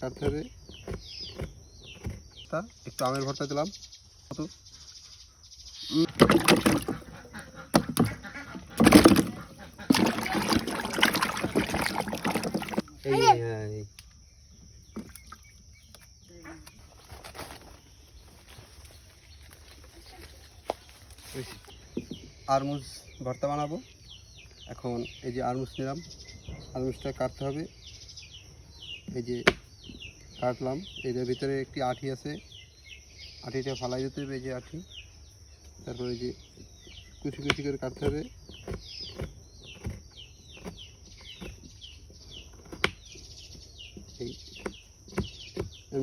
কাটতে হবে তা একটু আমের ভর্তা দিলাম। কত? এই আরমুজ ভর্তা বানাবো। এখন এই যে আরমুজ নিলাম। আরমুজটা কাটতে হবে। এই যে কাটলাম, এদের ভিতরে একটি আঠি আছে। আঠিটা ফালাই দিতে হবে এই যে আঠি। তারপরে যে কুচি কুচি করে কাটতে হবে। এই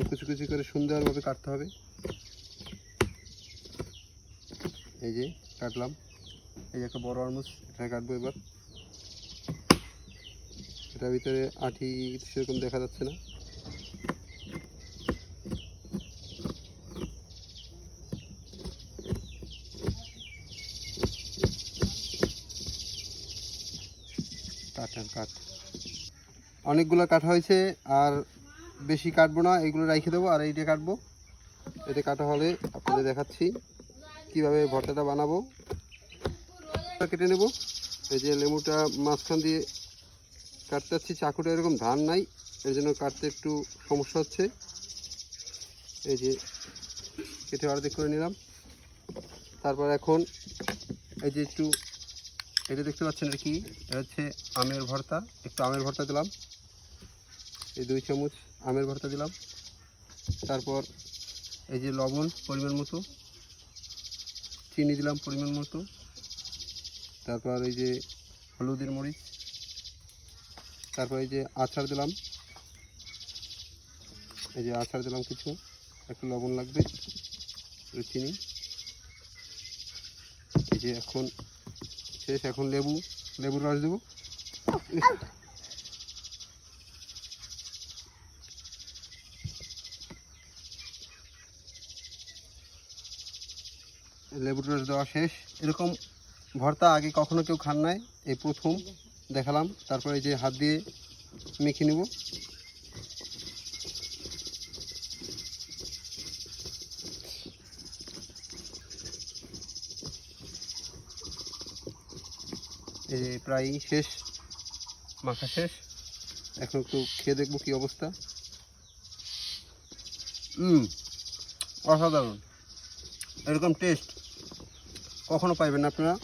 কুচি কুচি করে সুন্দরভাবে কাটতে হবে। এই যে কাটলাম। এই যে একটা বড় আরমুজ এটা কাটবো এবার। এটার ভিতরে আঠি সেরকম দেখা যাচ্ছে না। অনেকগুলো কাটা হয়েছে আর বেশি কাটবো না, এগুলো রেখে দেবো আর এইটা কাটবো। এটা কাটা হলে আপনাদের দেখাচ্ছি কীভাবে ভর্তাটা বানাবো। কেটে নেব। এই যে লেবুটা মাঝখান দিয়ে কাটতে যাচ্ছি, চাকুটা এরকম ধান নাই, এর জন্য কাটতে একটু সমস্যা হচ্ছে। এই যে কেটে অর্ধেক করে নিলাম। তারপর এখন এই যে একটু, এটা দেখতে পাচ্ছেন এটা কি? এটা হচ্ছে আমের ভর্তা, একটু আমের ভর্তা দিলাম। এই দুই চামচ আমের ভর্তা দিলাম। তারপর এই যে লবণ, পরিমাণ মতো। চিনি দিলাম পরিমাণ মতো। তারপর এই যে হলুদের মরিচ। তারপর এই যে আচার দিলাম। এই যে আচার দিলাম কিছু, একটু লবণ লাগবে চিনি। এই যে এখন, শেষ, এখন লেবু, লেবুর রস দেবো। লেবুর রস দেওয়া শেষ। এরকম ভর্তা আগে কখনো কেউ খান নাই, এই প্রথম। দেখালাম। তারপরে এই যে হাত দিয়ে মেখে নেব। এই যে প্রায় শেষ, মাখা শেষ। এখন একটু খেয়ে দেখব কি অবস্থা। অসাধারণ। এরকম টেস্ট কখনো পাইবেন আপনারা।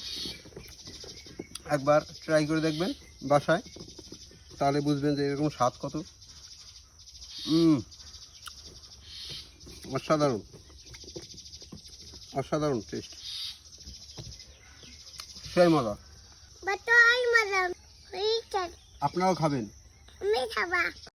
একবার ট্রাই করে দেখবেন বাসায় তাহলে বুঝবেন যে এরকম স্বাদ কত। অসাধারণ। অসাধারণ টেস্ট সেই মজা। আপনারাও খাবেন.